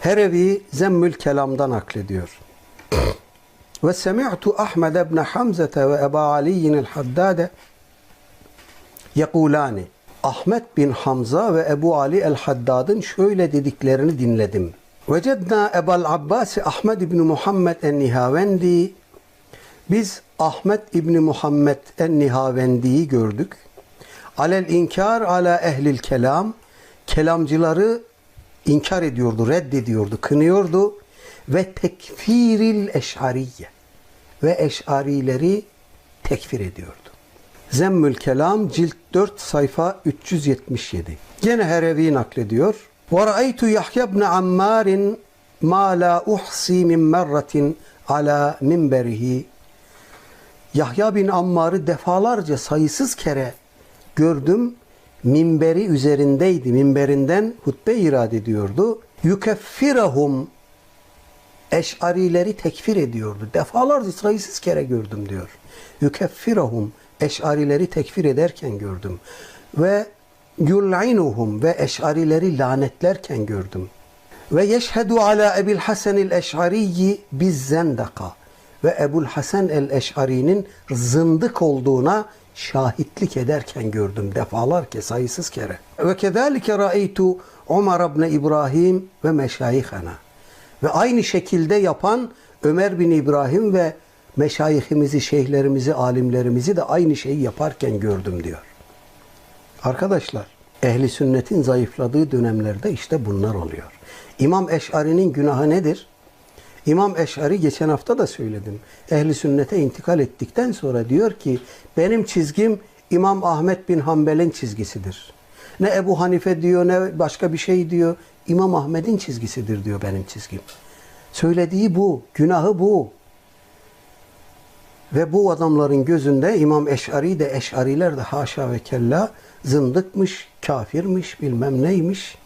Herevi Zemmül Kelam'dan naklediyor. Ve semi'tu Ahmed ibn Hamze ve Eba Ali'nin el-Haddade yekulani. Ahmet bin Hamza ve Ebu Ali el-Haddad'ın şöyle dediklerini dinledim. Vecedna Ebal Abbas Ahmed ibn Muhammed en-Nihavendi biz Ahmet İbni Muhammed en-Nihavendi'yi gördük. Alel inkar ala ehlil kelam kelamcıları inkar ediyordu, reddediyordu, kınıyordu ve tekfiril eşariye ve eşarileri tekfir ediyordu. Zemmül Kelam cilt 4 sayfa 377. Gene Herevi naklediyor. Ra'aytu Yahya ibn Ammar'in ma la uhsi min merratin ala minberihi. Yahya bin Ammar'ı defalarca sayısız kere gördüm. Minberi üzerindeydi. Minberinden hutbe irad ediyordu. Yukeffirahum Eş'arileri tekfir ediyordu. Defalarca sayısız kere gördüm diyor. Yukeffirahum Eş'arileri tekfir ederken gördüm. Ve yul'inuhum ve Eş'arileri lanetlerken gördüm. Ve yeşhedu ala Ebil Hasan el Eş'ariyi biz zendaka ve Ebul Hasan el Eş'ari'nin zındık olduğuna şahitlik ederken gördüm defalarca sayısız kere. Ve kezalike ra'eytu Ömer ibn İbrahim ve meşayihana. Ve aynı şekilde yapan Ömer bin İbrahim ve meşayihimizi, şeyhlerimizi, alimlerimizi de aynı şeyi yaparken gördüm diyor. Arkadaşlar, ehli sünnetin zayıfladığı dönemlerde işte bunlar oluyor. İmam Eş'ari'nin günahı nedir? İmam Eş'ari geçen hafta da söyledim. Ehli sünnete intikal ettikten sonra diyor ki benim çizgim İmam Ahmet bin Hanbel'in çizgisidir. Ne Ebu Hanife diyor ne başka bir şey diyor. İmam Ahmet'in çizgisidir diyor benim çizgim. Söylediği bu, günahı bu. Ve bu adamların gözünde İmam Eş'ari de Eş'ariler de haşa ve kella zındıkmış, kafirmiş, bilmem neymiş.